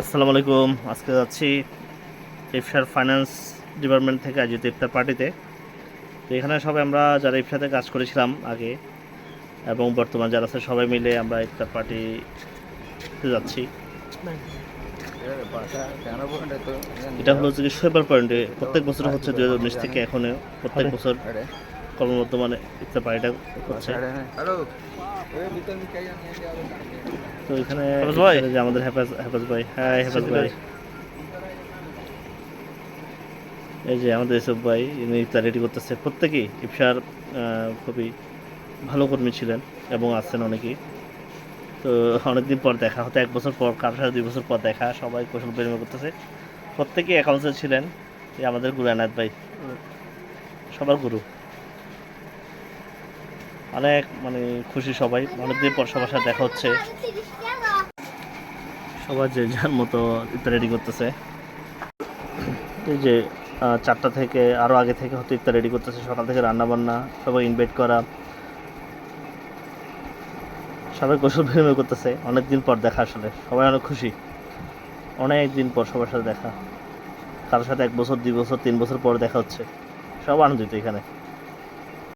আসসালামু আলাইকুম। আজকে যাচ্ছি ইফসার ফাইন্যান্স ডিপার্টমেন্ট থেকে আয়োজিত ইফতার পার্টিতে। তো এখানে সবাই আমরা যারা ইফসাতে কাজ করেছিলাম আগে এবং বর্তমান যারা আছে সবাই মিলে আমরা ইফতার পার্টিতে যাচ্ছি। এটা হলো যে শৈবার পয়েন্টে প্রত্যেক বছর হচ্ছে দু হাজার উনিশ থেকে এখনও প্রত্যেক বছর কর্মরত মানে ইফতার পার্টিটা হচ্ছে তো এখানে ভাই? যে আমাদের হেফাজ হেফাজ ভাই। হ্যাঁ হেফাজ ভাই। এই যে আমাদের ইসব ভাই ইনি ইফতার রেডি করতেছে। প্রত্যেকেই ইফসার আহ, খুবই ভালো কর্মী ছিলেন এবং আছেন অনেকেই। তো অনেকদিন পর দেখা হতো এক বছর পর কারোর সাথে দুই বছর পর দেখা সবাই কৌশল বিনিময় করতেছে। প্রত্যেকেই অ্যাকাউন্টসে ছিলেন। এই আমাদের গুরু আনায়ত ভাই সবার গুরু। অনেক মানে খুশি সবাই। অনেকদিন পর সবার সাথে দেখা হচ্ছে। সবার যে যার মতো রেডি করতেছে। এই যে চারটা থেকে আরও আগে থেকে হয়তো ইফতার রেডি করতেছে। সকাল থেকে রান্না বান্না সবাই ইনভাইট করা। সবাই কৌশল বিনিময় করতেছে। অনেক দিন পর দেখা আসলে। সবাই অনেক খুশি। অনেক দিন পর সবার সাথে দেখা। কারোর সাথে এক বছর, দুই বছর, তিন বছর পর দেখা হচ্ছে। সব আনন্দিত এখানে।